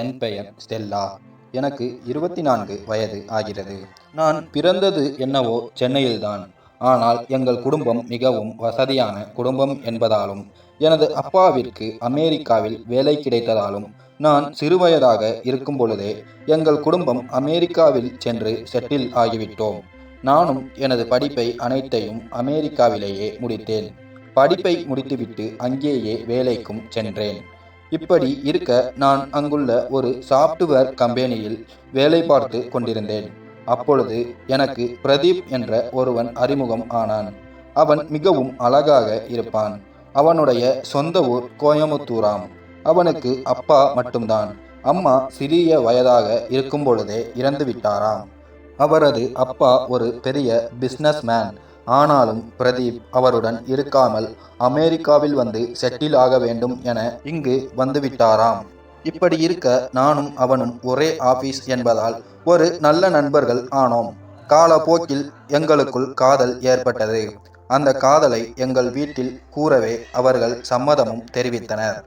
என் பெயர் ஸ்டெல்லா. எனக்கு இருபத்தி நான்கு வயது ஆகிறது. நான் பிறந்தது என்னவோ சென்னையில்தான். ஆனால் எங்கள் குடும்பம் மிகவும் வசதியான குடும்பம் என்பதாலும் எனது அப்பாவிற்கு அமெரிக்காவில் வேலை கிடைத்ததாலும் நான் சிறுவயதாக இருக்கும் பொழுதே எங்கள் குடும்பம் அமெரிக்காவில் சென்று செட்டில் ஆகிவிட்டோம். நானும் எனது படிப்பை அனைத்தையும் அமெரிக்காவிலேயே முடித்தேன். படிப்பை முடித்துவிட்டு அங்கேயே வேலைக்கும் சென்றேன். இப்படி இருக்க நான் அங்குள்ள ஒரு சாப்ட்வேர் கம்பெனியில் வேலை பார்த்து கொண்டிருந்தேன். அப்பொழுது எனக்கு பிரதீப் என்ற ஒருவன் அறிமுகம் ஆனான். அவன் மிகவும் அழகாக இருப்பான். அவனுடைய சொந்த ஊர் கோயமுத்தூராம் அவனுக்கு அப்பா மட்டும்தான். அம்மா சிறிய வயதாக இருக்கும் பொழுதே இறந்து விட்டாராம் அவரது அப்பா ஒரு பெரிய பிஸ்னஸ் மேன் ஆனாலும் பிரதீப் அவருடன் இருக்காமல் அமெரிக்காவில் வந்து செட்டில் ஆக வேண்டும் என இங்கு வந்துவிட்டாராம். இப்படி இருக்க நானும் அவனும் ஒரே ஆபீஸ் என்பதால் ஒரு நல்ல நண்பர்கள் ஆனோம். காலப்போக்கில் எங்களுக்குள் காதல் ஏற்பட்டது. அந்த காதலை எங்கள் வீட்டில் கூறவே அவர்கள் சம்மதமும் தெரிவித்தனர்.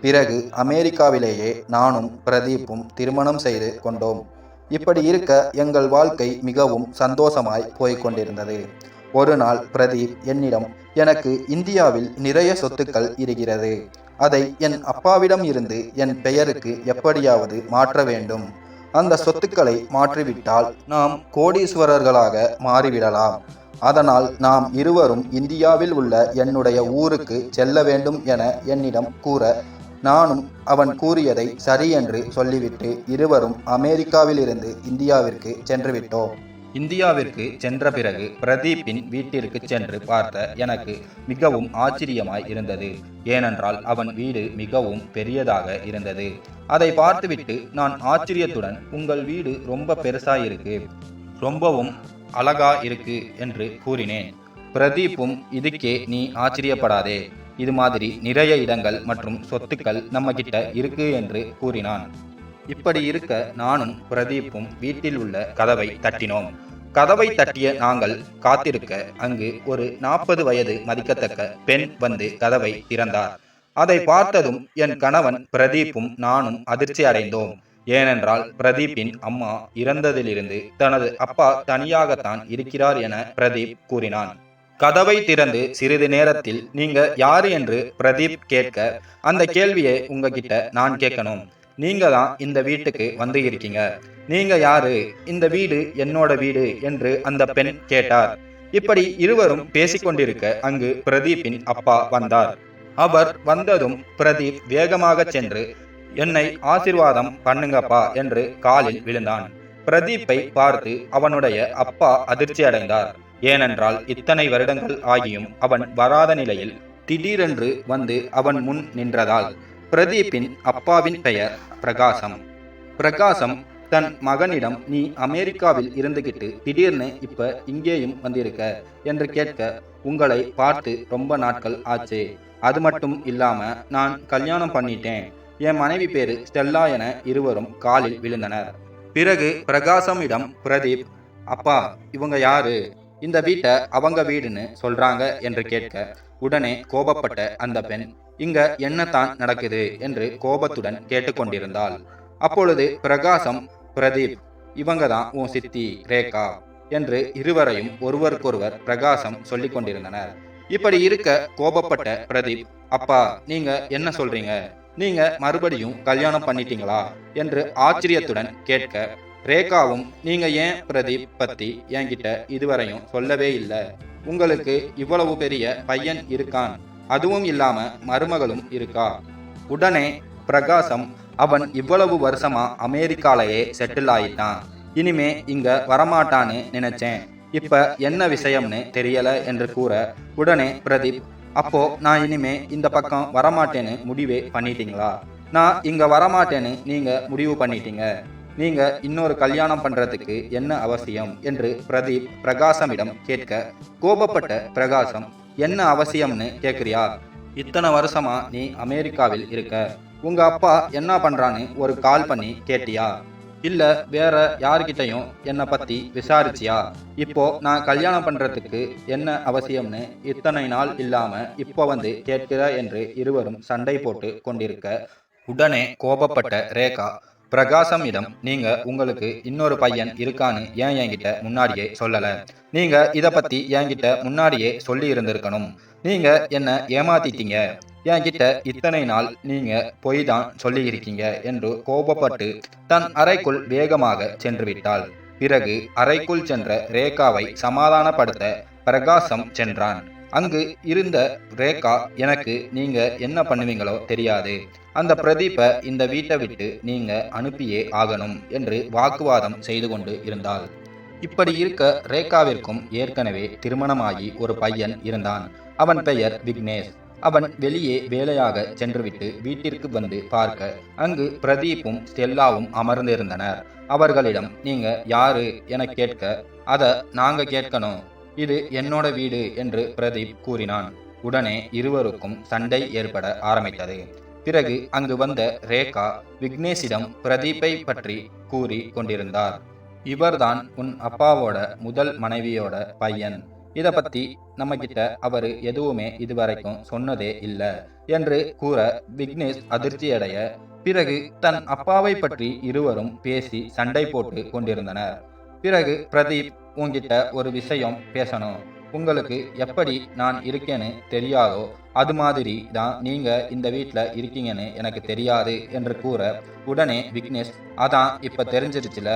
பிறகு அமெரிக்காவிலேயே நானும் பிரதீப்பும் திருமணம் செய்து கொண்டோம். இப்படி இருக்க எங்கள் வாழ்க்கை மிகவும் சந்தோஷமாய் போய்கொண்டிருந்தது ஒரு நாள் பிரதீப் என்னிடம் எனக்கு இந்தியாவில் நிறைய சொத்துக்கள் இருக்கிறது. அதை என் அப்பாவிடம் இருந்து என் பெயருக்கு எப்படியாவது மாற்ற வேண்டும். அந்த சொத்துக்களை மாற்றிவிட்டால் நாம் கோடீஸ்வரர்களாக மாறிவிடலாம். அதனால் நாம் இருவரும் இந்தியாவில் உள்ள என்னுடைய ஊருக்கு செல்ல வேண்டும் என என்னிடம் கூற நானும் அவன் கூறியதை சரி என்று சொல்லிவிட்டு இருவரும் அமெரிக்காவிலிருந்து இந்தியாவிற்கு சென்றுவிட்டோம் இந்தியாவிற்கு சென்ற பிறகு பிரதீப்பின் வீட்டிற்கு சென்று பார்த்த எனக்கு மிகவும் ஆச்சரியமாய் இருந்தது. ஏனென்றால் அவன் வீடு மிகவும் பெரியதாக இருந்தது. அதை பார்த்துவிட்டு நான் ஆச்சரியத்துடன் உங்கள் வீடு ரொம்ப பெருசாயிருக்கு. ரொம்பவும் அழகா இருக்கு என்று கூறினேன். பிரதீப்பும் இதுக்கே நீ ஆச்சரியப்படாதே. இது மாதிரி நிறைய இடங்கள் மற்றும் சொத்துக்கள் நம்ம கிட்ட இருக்கு என்று கூறினான். இப்படி இருக்க நானும் பிரதீப்பும் வீட்டில் உள்ள கதவை தட்டினோம். கதவை தட்டிய நாங்கள் காத்திருக்க அங்கு ஒரு நாற்பது வயது மதிக்கத்தக்க பெண் வந்து கதவை திறந்தார். அதை பார்த்ததும் என் கணவன் பிரதீப்பும் நானும் அதிர்ச்சி அடைந்தோம். ஏனென்றால் பிரதீப்பின் அம்மா இறந்ததிலிருந்து தனது அப்பா தனியாகத்தான் இருக்கிறார் என பிரதீப் கூறினான். கதவை திறந்து சிறிது நேரத்தில் நீங்க யாரு? என்று பிரதீப் கேட்க அந்த கேள்வியை உங்ககிட்ட நான் கேட்கணும். நீங்க தான் இந்த வீட்டுக்கு வந்து இருக்கீங்க நீங்க யாரு? இந்த வீடு என்னோட வீடு என்று அந்த பெண் கேட்டார். இப்படி இருவரும் பேசிக்கொண்டிருக்க அங்கு பிரதீப்பின் அப்பா வந்தார். அவர் வந்ததும் பிரதீப் வேகமாக சென்று என்னை ஆசிர்வாதம் பண்ணுங்கப்பா என்று காலில் விழுந்தான். பிரதீப்பை பார்த்து அவனுடைய அப்பா அதிர்ச்சி அடைந்தார். ஏனென்றால் இத்தனை வருடங்கள் ஆகியும் அவன் வராத நிலையில் திடீரென்று வந்து அவன் முன் நின்றதால் பிரதீப்பின் அப்பாவின் பெயர் பிரகாசம். பிரகாசம் தன் மகனிடம் நீ அமெரிக்காவில் இருந்துகிட்டு திடீர்னு இப்ப இங்கேயும் வந்திருக்க என்று கேட்க உங்களை பார்த்து ரொம்ப நாட்கள் ஆச்சு. அது மட்டும் இல்லாம நான் கல்யாணம் பண்ணிட்டேன். என் மனைவி பேரு ஸ்டெல்லா என இருவரும் காலில் விழுந்தனர். பிறகு பிரகாசமிடம் பிரதீப் அப்பா இவங்க யாரு? இந்த வீட்டை அவங்க வீடுன்னு சொல்றாங்க என்று கேட்க உடனே கோபப்பட்ட அந்த பெண் இங்க என்னத்தான் நடக்குது என்று கோபத்துடன் கேட்டுக்கொண்டிருந்தாள். அப்பொழுது பிரகாசம் பிரதீப் இவங்க தான் உன் சித்தி ரேகா என்று இருவரையும் ஒருவருக்கொருவர் பிரகாசம் சொல்லிக் கொண்டிருந்தனர். இப்படி இருக்க கோபப்பட்ட பிரதீப் அப்பா நீங்க என்ன சொல்றீங்க? நீங்க மறுபடியும் கல்யாணம் பண்ணிட்டீங்களா? என்று ஆச்சரியத்துடன் கேட்க ரேகாவும் நீங்க ஏன் பிரதீப் பத்தி என்கிட்ட இதுவரையும் சொல்லவே இல்லை? உங்களுக்கு இவ்வளவு பெரிய பையன் இருக்கான். அதுவும் இல்லாம மருமகளும் இருக்கா? உடனே பிரகாசம் அவன் இவ்வளவு வருஷமா அமெரிக்காலேயே செட்டில் ஆயிட்டான். இனிமே இங்க வரமாட்டான்னு நினைச்சேன். இப்ப என்ன விஷயம்னு தெரியல என்று கூற உடனே பிரதீப் அப்போ நான் இனிமே இந்த பக்கம் வரமாட்டேன்னு முடிவே பண்ணிட்டீங்களா? நான் இங்க வரமாட்டேன்னு நீங்க முடிவு பண்ணிட்டீங்க. நீங்க இன்னொரு கல்யாணம் பண்றதுக்கு என்ன அவசியம்? என்று பிரதீப் பிரகாசமிடம் கேட்க கோபப்பட்ட பிரகாசம் என்ன அவசியம்னு கேக்குறியா? இத்தனை வருஷமா நீ அமெரிக்காவில் இருக்க. உங்க அப்பா என்ன பண்றான்னு ஒரு கால் பண்ணி கேட்டியா? இல்ல வேற யார்கிட்டையும் என்னை பத்தி விசாரிச்சியா? இப்போ நான் கல்யாணம் பண்றதுக்கு என்ன அவசியம்னு இத்தனை நாள் இல்லாம இப்போ வந்து கேட்கிற என்று இருவரும் சண்டை போட்டு கொண்டிருக்க உடனே கோபப்பட்ட ரேகா பிரகாசமிடம் நீங்க உங்களுக்கு இன்னொரு பையன் இருக்கான்னு ஏன் என்கிட்ட முன்னாடியே சொல்லல? நீங்க இத பத்தி என்கிட்ட முன்னாடியே சொல்லி இருந்திருக்கணும். நீங்க என்ன ஏமாத்திட்டீங்க? என்கிட்ட இத்தனை நாள் நீங்க பொய் தான் சொல்லி இருக்கீங்க என்று கோபப்பட்டு தன் அறைக்குள் வேகமாக சென்று விட்டாள். பிறகு அறைக்குள் சென்ற ரேகாவை சமாதானப்படுத்த பிரகாசம் சென்றான். அங்கு இருந்த ரேகா எனக்கு நீங்க என்ன பண்ணுவீங்களோ தெரியாது. அந்த பிரதீப்பை இந்த வீட்டை விட்டு நீங்க அனுப்பியே ஆகணும் என்று வாக்குவாதம் செய்து கொண்டு இருந்தாள். இப்படி இருக்க ரேகாவிற்கும் ஏற்கனவே திருமணமாகி ஒரு பையன் இருந்தான். அவன் பெயர் விக்னேஷ். அவன் வெளியே வேலையாக சென்றுவிட்டு வீட்டிற்கு வந்து பார்க்க அங்கு பிரதீப்பும் ஸ்டெல்லாவும் அமர்ந்திருந்தனர். அவர்களிடம் நீங்க யாரு? என கேட்க அத நாங்க கேட்கணும். இது என்னோட வீடு என்று பிரதீப் கூறினான். உடனே இருவருக்கும் சண்டை ஏற்பட ஆரம்பித்தது. பிறகு அங்கு வந்த ரேகா விக்னேஷிடம் பிரதீப்பை பற்றி கூறி கொண்டிருந்தார். இவர்தான் உன் அப்பாவோட முதல் மனைவியோட பையன். இதை பத்தி நம்ம கிட்ட அவரு எதுவுமே இதுவரைக்கும் சொன்னதே இல்ல என்று கூற விக்னேஷ் அதிர்ச்சியடைய பிறகு தன் அப்பாவை பற்றி இருவரும் பேசி சண்டை போட்டு கொண்டிருந்தனர். பிறகு பிரதீப் உங்ககிட்ட ஒரு விஷயம் பேசணும். உங்களுக்கு எப்படி நான் இருக்கேன்னு தெரியாதோ அது மாதிரி தான் நீங்க இந்த வீட்டில் இருக்கீங்கன்னு எனக்கு தெரியாது என்று கூற உடனே விக்னேஷ் அதான் இப்ப தெரிஞ்சிருச்சுல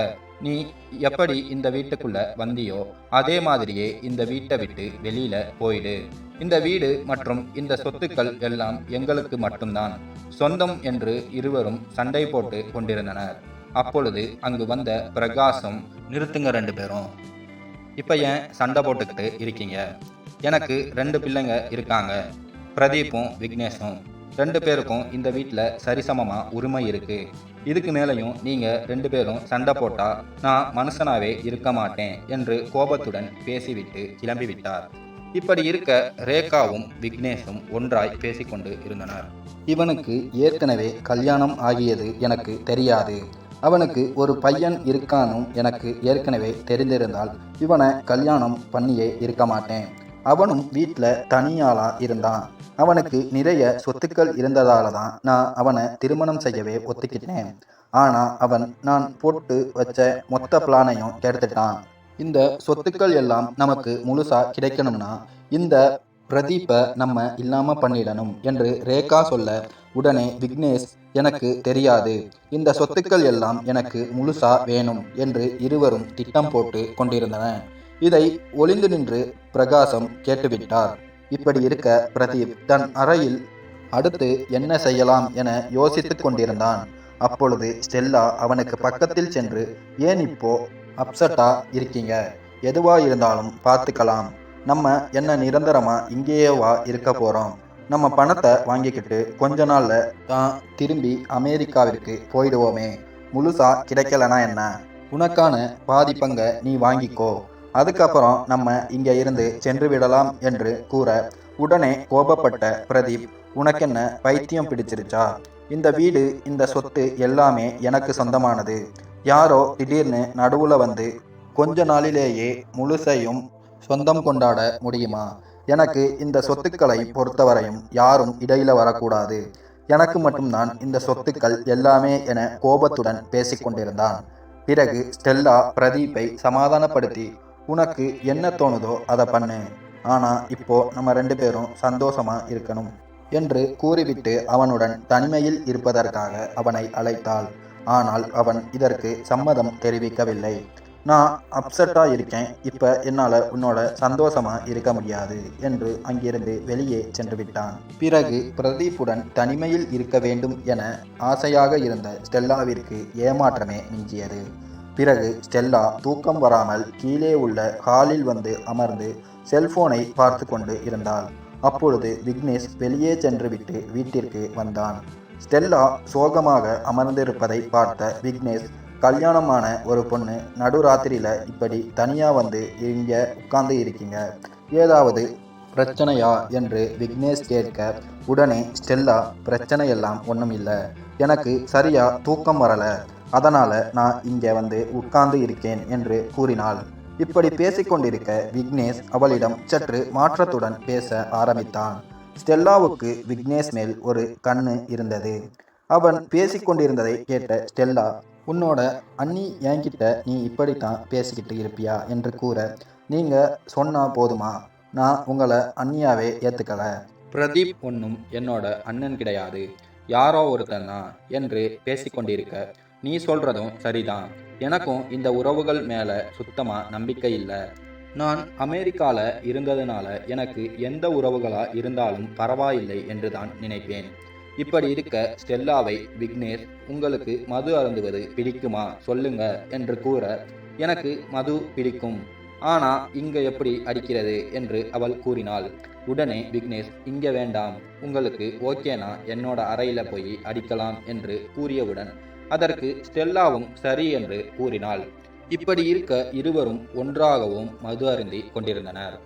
நீ எப்படி இந்த வீட்டுக்குள்ள வந்தியோ அதே மாதிரியே இந்த வீட்டை விட்டு வெளியில போயிடு. இந்த வீடு மற்றும் இந்த சொத்துக்கள் எல்லாம் எங்களுக்கு மட்டும்தான். சொந்தம் என்று இருவரும் சண்டை போட்டு கொண்டிருந்தனர். அப்பொழுது அங்கு வந்த பிரகாசம் நிறுத்துங்க ரெண்டு பேரும். இப்போ ஏன் சண்டை போட்டுக்கிட்டு இருக்கீங்க? எனக்கு ரெண்டு பிள்ளைங்க இருக்காங்க. பிரதீப்பும் விக்னேஷும். ரெண்டு பேருக்கும் இந்த வீட்டில் சரிசமமாக உரிமை இருக்குது இதுக்கு மேலேயும் நீங்கள் ரெண்டு பேரும் சண்டை போட்டால் நான் மனுஷனாவே இருக்க மாட்டேன் என்று கோபத்துடன் பேசிவிட்டு கிளம்பிவிட்டார். இப்படி இருக்க ரேகாவும் விக்னேஷும் ஒன்றாய் பேசிக்கொண்டு இருந்தனர். இவனுக்கு ஏற்கனவே கல்யாணம் ஆகியது எனக்கு தெரியாது. அவனுக்கு ஒரு பையன் இருக்கானும் எனக்கு ஏற்கனவே தெரிந்திருந்தால் இவனை கல்யாணம் பண்ணியே இருக்க மாட்டேன். அவனும் வீட்டில் தனியாளா இருந்தான். அவனுக்கு நிறைய சொத்துக்கள் இருந்ததால தான் நான் அவனை திருமணம் செய்யவே ஒத்துக்கிட்டேன். ஆனால் அவன் நான் போட்டு வச்ச மொத்த பிளானையும் கெடுத்துட்டான். இந்த சொத்துக்கள் எல்லாம் நமக்கு முழுசா கிடைக்கணும்னா இந்த பிரதீப்பை நம்ம இல்லாமல் பண்ணிடணும் என்று ரேகா சொல்ல உடனே விக்னேஷ் எனக்கு தெரியாது. இந்த சொத்துக்கள் எல்லாம் எனக்கு முழுசா வேணும் என்று இருவரும் திட்டம் போட்டு கொண்டிருந்தன இதை ஒளிந்து நின்று பிரகாசம் கேட்டுவிட்டார். இப்படி இருக்க பிரதீப் தன் அறையில் அடுத்து என்ன செய்யலாம் என யோசித்துக் கொண்டிருந்தான். அப்பொழுது ஸ்டெல்லா அவனுக்கு பக்கத்தில் சென்று ஏன் இப்போ அப்செட்டா இருக்கீங்க? எதுவா இருந்தாலும் பார்த்துக்கலாம். நம்ம என்ன நிரந்தரமா இங்கேயேவா இருக்க போறோம்? நம்ம பணத்தை வாங்கிக்கிட்டு கொஞ்ச நாள்ல தான் திரும்பி அமெரிக்காவிற்கு போயிடுவோமே. முழுசா கிடைக்கலனா என்ன? உனக்கான பாதி நீ வாங்கிக்கோ. அதுக்கப்புறம் நம்ம இங்க இருந்து சென்று விடலாம் என்று கூற உடனே கோபப்பட்ட பிரதீப் உனக்கென்ன பைத்தியம் பிடிச்சிருச்சா? இந்த வீடு இந்த சொத்து எல்லாமே எனக்கு சொந்தமானது. யாரோ திடீர்னு நடுவுல வந்து கொஞ்ச நாளிலேயே முழுசையும் சொந்தம் கொண்டாட முடியுமா? எனக்கு இந்த சொத்துக்களை பொறுத்தவரையும் யாரும் இடையில வரக்கூடாது. எனக்கு மட்டும்தான் இந்த சொத்துக்கள் எல்லாமே என கோபத்துடன் பேசிக்கொண்டிருந்தான் பிறகு ஸ்டெல்லா பிரதீப்பை சமாதானப்படுத்தி உனக்கு என்ன தோணுதோ அதை பண்ணு. ஆனா இப்போ நம்ம ரெண்டு பேரும் சந்தோஷமா இருக்கணும் என்று கூறிவிட்டு அவனுடன் தனிமையில் இருப்பதற்காக அவனை அழைத்தாள். ஆனால் அவன் இதற்கு சம்மதம் தெரிவிக்கவில்லை. நான் அப்செட்டாக இருக்கேன். இப்போ என்னால் உன்னோட சந்தோஷமாக இருக்க முடியாது என்று அங்கிருந்து வெளியே சென்று விட்டான். பிறகு பிரதீப்புடன் தனிமையில் இருக்க வேண்டும் என ஆசையாக இருந்த ஸ்டெல்லாவிற்கு ஏமாற்றமே மிஞ்சியது. பிறகு ஸ்டெல்லா தூக்கம் வராமல் கீழே உள்ள ஹாலில் வந்து அமர்ந்து செல்போனை பார்த்து கொண்டு இருந்தாள். அப்பொழுது விக்னேஷ் வெளியே சென்று விட்டு வீட்டிற்கு வந்தான். ஸ்டெல்லா சோகமாக அமர்ந்திருப்பதை பார்த்த விக்னேஷ் கல்யாணமான ஒரு பொண்ணு நடுராத்திரியில் இப்படி தனியாக வந்து இங்கே உட்கார்ந்து இருக்கீங்க. ஏதாவது பிரச்சனையா என்று விக்னேஷ் கேட்க உடனே ஸ்டெல்லா பிரச்சனை எல்லாம் ஒன்றும் இல்லை. எனக்கு சரியாக தூக்கம் வரலை. அதனால் நான் இங்கே வந்து உட்கார்ந்து இருக்கேன் என்று கூறினாள். இப்படி பேசிக்கொண்டிருக்க விக்னேஷ் அவளிடம் சற்று மாற்றத்துடன் பேச ஆரம்பித்தான். ஸ்டெல்லாவுக்கு விக்னேஷ் மேல் ஒரு கண்ணு இருந்தது. அவன் பேசிக்கொண்டிருந்ததை கேட்ட ஸ்டெல்லா உன்னோட அண்ணி என்கிட்ட நீ இப்படித்தான் பேசிக்கிட்டு இருப்பியா என்று கூற நீங்க சொன்னா போதுமா? நான் உங்களை அண்ணியாவே ஏத்துக்கல. பிரதீப் ஒன்றும் என்னோட அண்ணன் கிடையாது. யாரோ ஒருத்தன் தான் என்று பேசிக்கொண்டிருக்க நீ சொல்றதும் சரிதான். எனக்கும் இந்த உறவுகள் மேல சுத்தமா நம்பிக்கை இல்லை. நான் அமெரிக்கால இருந்ததுனால எனக்கு எந்த உறவுகளா இருந்தாலும் பரவாயில்லை என்று தான் நினைப்பேன். இப்படி இருக்க ஸ்டெல்லாவை விக்னேஷ் உங்களுக்கு மது அருந்துவது பிடிக்குமா? சொல்லுங்க என்று கூற எனக்கு மது பிடிக்கும். ஆனா இங்க எப்படி அடிக்கிறது? என்று அவள் கூறினாள். உடனே விக்னேஷ் இங்க வேண்டாம். உங்களுக்கு ஓகேனா? என்னோட அறையில போய் அடிக்கலாம் என்று கூறியவுடன் அதற்கு ஸ்டெல்லாவும் சரி என்று கூறினாள். இப்படி இருக்க இருவரும் ஒன்றாகவும் மது அருந்தி கொண்டிருந்தனர்.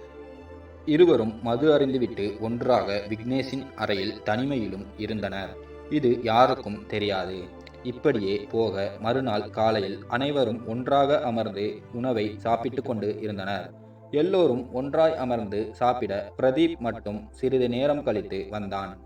இருவரும் மது அறிந்துவிட்டு ஒன்றாக விக்னேஷின் அறையில் தனிமையிலும் இருந்தனர். இது யாருக்கும் தெரியாது. இப்படியே போக மறுநாள் காலையில் அனைவரும் ஒன்றாக அமர்ந்து உணவை சாப்பிட்டு கொண்டு இருந்தனர். எல்லோரும் ஒன்றாய் அமர்ந்து சாப்பிட பிரதீப் மட்டும் சிறிது நேரம் கழித்து வந்தான்.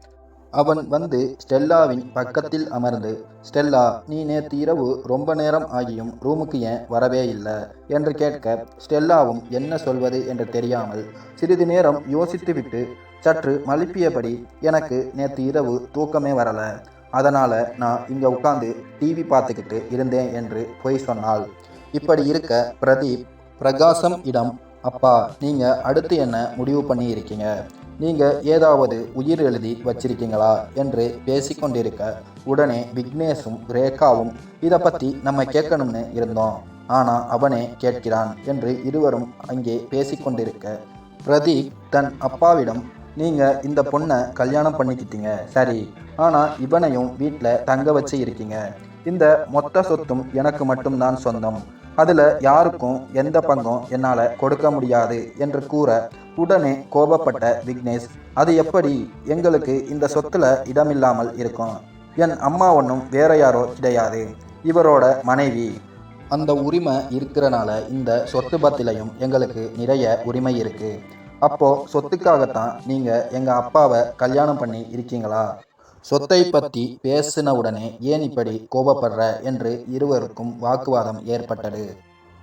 அவன் வந்து ஸ்டெல்லாவின் பக்கத்தில் அமர்ந்து ஸ்டெல்லா நீ நேற்று இரவு ரொம்ப நேரம் ஆகியும் ரூமுக்கு ஏன் வரவே இல்லை? என்று கேட்க ஸ்டெல்லாவும் என்ன சொல்வது என்று தெரியாமல் சிறிது நேரம் யோசித்துவிட்டு சற்று மழுப்பியபடி எனக்கு நேற்று இரவு தூக்கமே வரல. அதனால் நான் இங்கே உட்காந்து டிவி பார்த்துக்கிட்டு இருந்தேன் என்று பொய் சொன்னாள். இப்படி இருக்க பிரதீப் பிரகாசம் இடம். அப்பா நீங்கள் அடுத்து என்ன முடிவு பண்ணி இருக்கீங்க நீங்கள் ஏதாவது உயிர் எழுதி வச்சிருக்கீங்களா என்று பேசிக்கொண்டிருக்க உடனே விக்னேஷும் ரேகாவும் இதை பற்றி நம்ம கேட்கணும்னு இருந்தோம். ஆனால் அவனே கேட்கிறான் என்று இருவரும் அங்கே பேசிக்கொண்டிருக்க பிரதீப் தன் அப்பாவிடம் நீங்கள் இந்த பொண்ணை கல்யாணம் பண்ணிக்கிட்டீங்க சரி. ஆனால் இவனையும் வீட்டில் தங்க வச்சு இருக்கீங்க. இந்த மொத்த சொத்தும் எனக்கு மட்டும்தான் சொந்தம். அதுல யாருக்கும் எந்த பங்கும் என்னால கொடுக்க முடியாது என்று கூற உடனே கோபப்பட்ட விக்னேஷ் அது எப்படி? எங்களுக்கு இந்த சொத்துல இடமில்லாமல் இருக்கும். என் அம்மா ஒன்றும் வேற யாரோ கிடையாது. இவரோட மனைவி. அந்த உரிமை இருக்கிறனால இந்த சொத்து பத்திலையும் எங்களுக்கு நிறைய உரிமை இருக்கு. அப்போ சொத்துக்காகத்தான் நீங்க எங்க அப்பாவை கல்யாணம் பண்ணி இருக்கீங்களா? சொத்தை பற்றி பேசின உடனே ஏன் இப்படி கோபப்படுற? என்று இருவருக்கும் வாக்குவாதம் ஏற்பட்டது.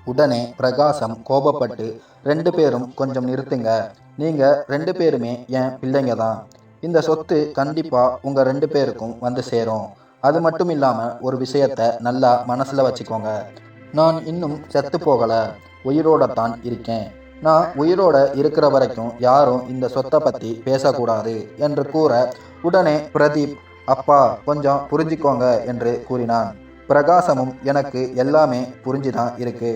உடனே பிரகாசம் கோபப்பட்டு ரெண்டு பேரும் கொஞ்சம் நிறுத்துங்க. நீங்க ரெண்டு பேருமே என் பிள்ளைங்க தான். இந்த சொத்து கண்டிப்பா உங்க ரெண்டு பேருக்கும் வந்து சேரும். அது மட்டும் இல்லாம ஒரு விஷயத்த நல்லா மனசுல வச்சுக்கோங்க. நான் இன்னும் செத்து போகல. உயிரோட தான் இருக்கேன். நான் உயிரோட இருக்கிற வரைக்கும் யாரும் இந்த சொத்தை பத்தி பேசக்கூடாது என்று கூற உடனே பிரதீப் அப்பா கொஞ்சம் புரிஞ்சுக்கோங்க என்று கூறினான். பிரகாசமும் எனக்கு எல்லாமே புரிஞ்சுதான் இருக்கு.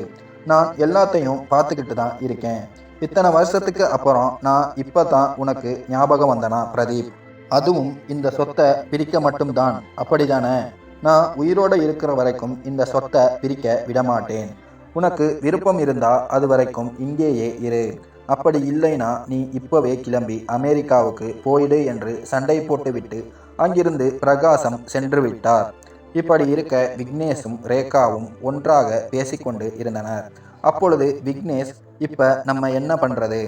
நான் எல்லாத்தையும் பார்த்துக்கிட்டு தான் இருக்கேன். இத்தனை வருஷத்துக்கு அப்புறம் நான் இப்போ தான் உனக்கு ஞாபகம் வந்தனா பிரதீப்? அதுவும் இந்த சொத்தை பிரிக்க மட்டும்தான். அப்படிதானே? நான் உயிரோடு இருக்கிற வரைக்கும் இந்த சொத்தை பிரிக்க விடமாட்டேன். உனக்கு விருப்பம் இருந்தால் அது வரைக்கும் இங்கேயே இரு. அப்படி இல்லைனா நீ இப்பவே கிளம்பி அமெரிக்காவுக்கு போயிடு என்று சண்டை போட்டுவிட்டு அங்கிருந்து பிரகாசம் சென்று விட்டார். இப்படி இருக்க விக்னேஷும் ரேகாவும் ஒன்றாக பேசிக்கொண்டு இருந்தனர். அப்பொழுது விக்னேஷ் இப்ப நம்ம என்ன பண்றது?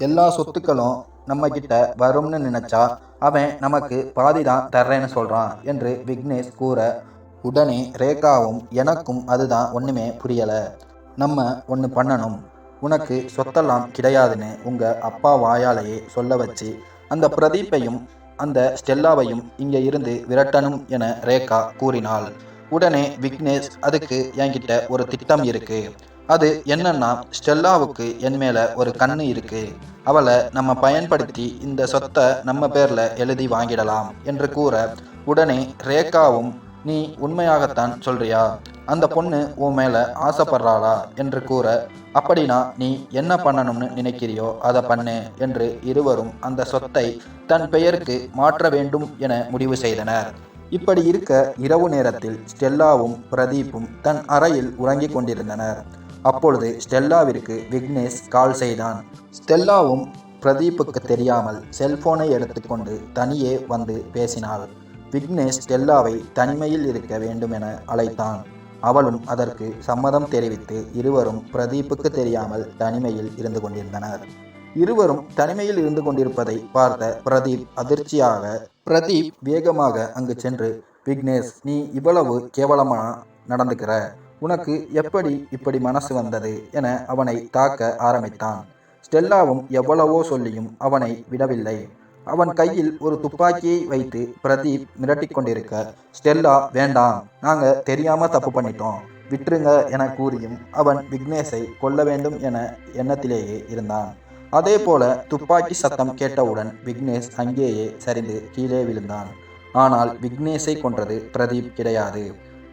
எல்லா சொத்துக்களும் நம்ம கிட்ட வரும்னு நினைச்சா அவன் நமக்கு பாதி தான் தர்றேன்னு சொல்றான் என்று விக்னேஷ் கூற உடனே ரேகாவும் எனக்கும் அதுதான் ஒண்ணுமே புரியல. நம்ம ஒன்று பண்ணணும். உனக்கு சொத்தெல்லாம் கிடையாதுன்னு உங்க அப்பா வாயாலேயே சொல்ல வச்சு அந்த பிரதீப்பையும் அந்த ஸ்டெல்லாவையும் இங்கே இருந்து விரட்டணும் என ரேகா கூறினாள். உடனே விக்னேஷ் அதுக்கு என்கிட்ட ஒரு திட்டம் இருக்கு. அது என்னன்னா ஸ்டெல்லாவுக்கு என் மேல ஒரு கண்ணு இருக்கு. அவளை நம்ம பயன்படுத்தி இந்த சொத்தை நம்ம பேர்ல எழுதி வாங்கிடலாம் என்று கூற உடனே ரேகாவும் நீ உண்மையாகத்தான் சொல்றியா? அந்த பொண்ணு உன் மேல ஆசைப்படுறாளா? என்று கூற அப்படின்னா நீ என்ன பண்ணணும்னு நினைக்கிறியோ அதை பண்ணு என்று இருவரும் அந்த சொத்தை தன் பெயருக்கு மாற்ற வேண்டும் என முடிவு செய்தனர். இப்படி இருக்க இரவு நேரத்தில் ஸ்டெல்லாவும் பிரதீப்பும் தன் அறையில் உறங்கிக் கொண்டிருந்தனர். அப்பொழுது ஸ்டெல்லாவிற்கு விக்னேஷ் கால் செய்தான். ஸ்டெல்லாவும் பிரதீப்புக்கு தெரியாமல் செல்போனை எடுத்துக்கொண்டு தனியே வந்து பேசினாள். விக்னேஷ் ஸ்டெல்லாவை தனிமையில் இருக்க வேண்டும் என அழைத்தான். அவளும் அதற்கு சம்மதம் தெரிவித்து இருவரும் பிரதீப்புக்கு தெரியாமல் தனிமையில் இருந்து கொண்டிருந்தனர். இருவரும் தனிமையில் இருந்து கொண்டிருப்பதை பார்த்த பிரதீப் அதிர்ச்சியாக பிரதீப் வேகமாக அங்கு சென்று விக்னேஷ் நீ இவ்வளவு கேவலமான நடந்துக்கிற? உனக்கு எப்படி இப்படி மனசு வந்தது? என அவனை தாக்க ஆரம்பித்தான். ஸ்டெல்லாவும் எவ்வளவோ சொல்லியும் அவனை விடவில்லை. அவன் கையில் ஒரு துப்பாக்கியை வைத்து பிரதீப் மிரட்டிக் கொண்டிருக்க ஸ்டெல்லா வேண்டாம். நாங்க தெரியாம தப்பு பண்ணிட்டோம். விட்டுருங்க என கூறியும் அவன் விக்னேஷை கொல்ல வேண்டும் என எண்ணத்திலேயே இருந்தான். அதே போல துப்பாக்கி சத்தம் கேட்டவுடன் விக்னேஷ் அங்கேயே சரிந்து கீழே விழுந்தான். ஆனால் விக்னேஷை கொன்றது பிரதீப் கிடையாது.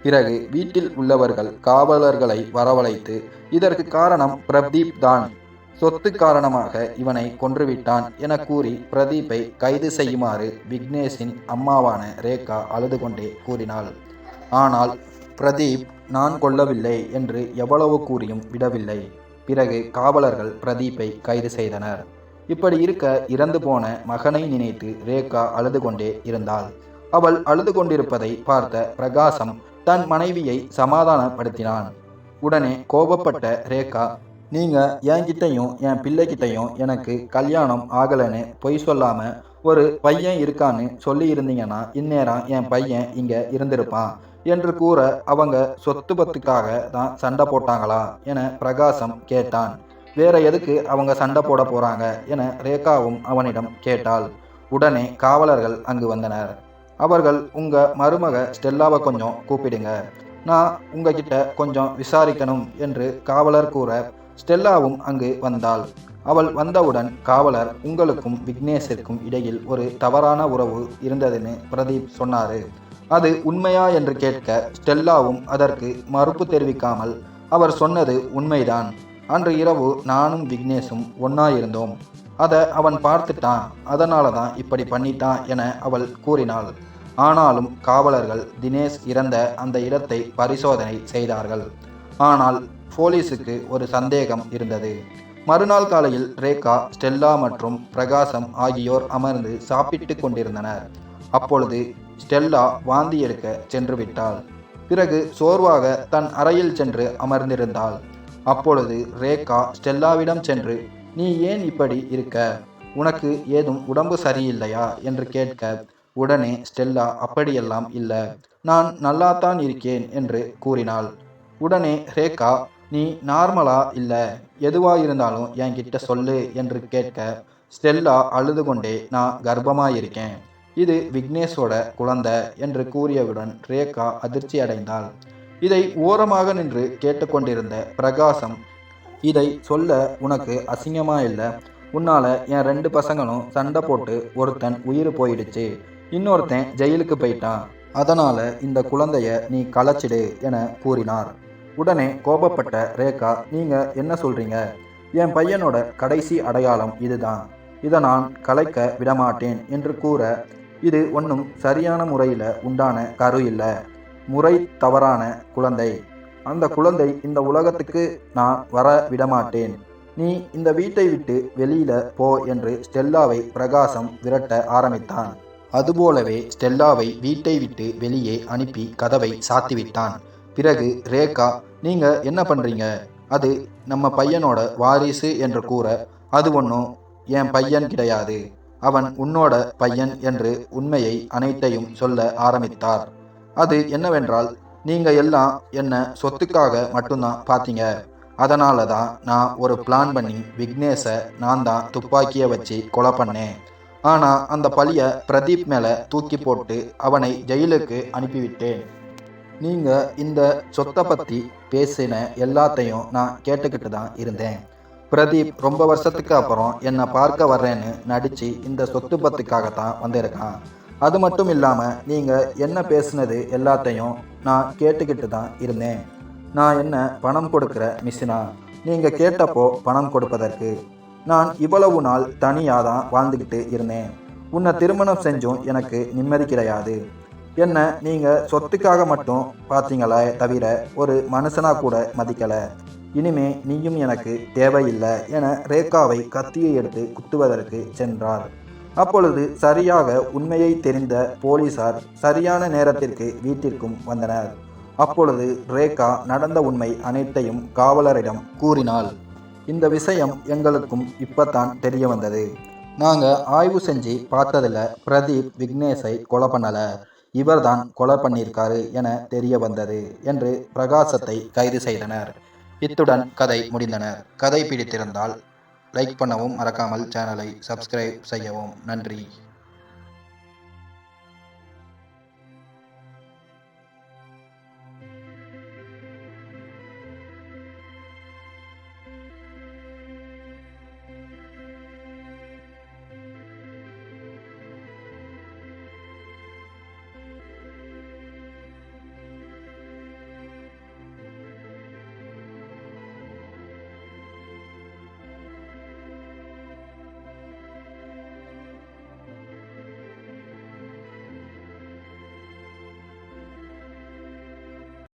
பிறகு வீட்டில் உள்ளவர்கள் காவலர்களை வரவழைத்து இதற்கு காரணம் பிரதீப் தான். சொத்து காரணமாக இவனை கொன்றுவிட்டான் என கூறி பிரதீப்பை கைது செய்யுமாறு விக்னேஷின் அம்மாவான ரேகா அழுது கொண்டே கூறினாள். ஆனால் பிரதீப் நான் கொல்லவில்லை என்று எவ்வளவு கூறியும் விடவில்லை. பிறகு காவலர்கள் பிரதீப்பை கைது செய்தனர். இப்படி இருக்க இறந்து போன மகனை நினைத்து ரேகா அழுது கொண்டே இருந்தாள். அவள் அழுது கொண்டிருப்பதை பார்த்த பிரகாசம் தன் மனைவியை சமாதானப்படுத்தினான். உடனே கோபப்பட்ட ரேகா நீங்கள் என்கிட்டையும் என் பிள்ளைகிட்டையும் எனக்கு கல்யாணம் ஆகலைன்னு பொய் சொல்லாமல் ஒரு பையன் இருக்கான்னு சொல்லி இருந்தீங்கன்னா இந்நேரம் என் பையன் இங்கே இருந்திருப்பான் என்று கூற அவங்க சொத்து பத்துக்காக தான் சண்டை போட்டாங்களா என பிரகாசம் கேட்டான். வேற எதுக்கு அவங்க சண்டை போட போறாங்க என ரேகாவும் அவனிடம் கேட்டாள். உடனே காவலர்கள் அங்கு வந்தனர். அவர்கள் உங்க மருமக ஸ்டெல்லாவை கொஞ்சம் கூப்பிடுங்க. நான் உங்ககிட்ட கொஞ்சம் விசாரிக்கணும் என்று காவலர் கூற ஸ்டெல்லாவும் அங்கு வந்தாள். அவள் வந்தவுடன் காவலர் உங்களுக்கும் விக்னேஷிற்கும் இடையில் ஒரு தவறான உறவு இருந்ததுன்னு பிரதீப் சொன்னாரு. அது உண்மையா என்று கேட்க ஸ்டெல்லாவும் அதற்கு மறுப்பு தெரிவிக்காமல் அவர் சொன்னது உண்மைதான். அன்று இரவு நானும் விக்னேஷும் ஒன்னா இருந்தோம். அதை அவன் பார்த்துட்டான். அதனால தான் இப்படி பண்ணிட்டான் என அவள் கூறினாள். ஆனாலும் காவலர்கள் தினேஷ் இறந்த அந்த இடத்தை பரிசோதனை செய்தார்கள். ஆனால் போலீஸுக்கு ஒரு சந்தேகம் இருந்தது. மறுநாள் காலையில் ரேகா ஸ்டெல்லா மற்றும் பிரகாசம் ஆகியோர் அமர்ந்து சாப்பிட்டு கொண்டிருந்தனர். அப்பொழுது ஸ்டெல்லா வாந்தி எடுக்க சென்று விட்டாள். பிறகு சோர்வாக தன் அறையில் சென்று அமர்ந்திருந்தாள். அப்பொழுது ரேகா ஸ்டெல்லாவிடம் சென்று நீ ஏன் இப்படி இருக்க? உனக்கு ஏதும் உடம்பு சரியில்லையா? என்று கேட்க உடனே ஸ்டெல்லா அப்படியெல்லாம் இல்லை. நான் நல்லாத்தான் இருக்கேன் என்று கூறினாள். உடனே ரேகா நீ நார்மலா இல்லை. எதுவாக இருந்தாலும் என்கிட்ட சொல்லு என்று கேட்க ஸ்டெல்லா அழுது கொண்டே நான் கர்ப்பமாயிருக்கேன். இது விக்னேஷோட குழந்தை என்று கூறியவுடன் ரேகா அதிர்ச்சி அடைந்தாள் இதை ஓரமாக நின்று கேட்டுக்கொண்டிருந்த பிரகாசம் இதை சொல்ல உனக்கு அசிங்கமா இல்லை. உன்னால் என் ரெண்டு பசங்களும் சண்டை போட்டு ஒருத்தன் உயிர் போயிடுச்சு. இன்னொருத்தன் ஜெயிலுக்கு போயிட்டான். அதனால் இந்த குழந்தைய நீ கலைச்சிடு என கூறினார். உடனே கோபப்பட்ட ரேகா நீங்க என்ன சொல்றீங்க? என் பையனோட கடைசி அடையாளம் இதுதான். இதை நான் கலைக்க விடமாட்டேன் என்று கூற இது ஒன்றும் சரியான முறையில் உண்டான கரு இல்லை. முறை தவறான குழந்தை. அந்த குழந்தை இந்த உலகத்துக்கு நான் வர விடமாட்டேன். நீ இந்த வீட்டை விட்டு வெளியில போ என்று ஸ்டெல்லாவை பிரகாசம் விரட்ட ஆரம்பித்தான். அதுபோலவே ஸ்டெல்லாவை வீட்டை விட்டு வெளியே அனுப்பி கதவை சாத்திவிட்டான். பிறகு ரேகா நீங்க என்ன பண்றீங்க? அது நம்ம பையனோட வாரிசு என்று கூற அது ஒன்றும் என் பையன் கிடையாது. அவன் உன்னோட பையன் என்று உண்மையை அனைத்தையும் சொல்ல ஆரம்பித்தார். அது என்னவென்றால் நீங்க எல்லாம் என்ன சொத்துக்காக மட்டும்தான் பார்த்தீங்க. அதனால தான் நான் ஒரு பிளான் பண்ணி விக்னேஷை நான் தான் துப்பாக்கியை வச்சு கொலை பண்ணேன். ஆனால் அந்த பழியை பிரதீப் மேலே தூக்கி போட்டு அவனை ஜெயிலுக்கு அனுப்பிவிட்டேன். நீங்கள் இந்த சொத்தை பற்றி பேசின எல்லாத்தையும் நான் கேட்டுக்கிட்டு தான் இருந்தேன். பிரதீப் ரொம்ப வருஷத்துக்கு அப்புறம் என்னை பார்க்க வர்றேன்னு நடித்து இந்த சொத்து பத்துக்காகத்தான் வந்திருக்கான். அது மட்டும் இல்லாமல் நீங்கள் என்ன பேசுனது எல்லாத்தையும் நான் கேட்டுக்கிட்டு தான் இருந்தேன். நான் என்ன பணம் கொடுக்குற மிஷினா? நீங்கள் கேட்டப்போ பணம் கொடுப்பதற்கு. நான் இவ்வளவு நாள் தனியாக தான் வாழ்ந்துக்கிட்டு இருந்தேன். உன்னை திருமணம் செஞ்சும் எனக்கு நிம்மதி கிடையாது. என்ன நீங்கள் சொத்துக்காக மட்டும் பார்த்தீங்களே தவிர ஒரு மனுஷனாக கூட மதிக்கலை. இனிமே நீயும் எனக்கு தேவையில்லை என ரேகாவை கத்தியை எடுத்து குத்துவதற்கு சென்றார். அப்பொழுது சரியாக உண்மையை தெரிந்த போலீசார் சரியான நேரத்திற்கு வீட்டிற்கும் வந்தனர். அப்பொழுது ரேகா நடந்த உண்மை அனைத்தையும் காவலரிடம் கூறினாள். இந்த விஷயம் எங்களுக்கும் இப்பத்தான் தெரிய வந்தது நாங்கள் ஆய்வு செஞ்சு பார்த்ததில் பிரதீப் விக்னேஷை கொலை பண்ணலை. இவர்தான் கொலை பண்ணியிருக்காரு என தெரிய வந்தது என்று பிரகாசத்தை கைது செய்தனர். இத்துடன் கதை முடிந்தனர். கதை பிடித்திருந்தால் லைக் பண்ணவும் மறக்காமல் சேனலை சப்ஸ்கிரைப் செய்யவும். நன்றி.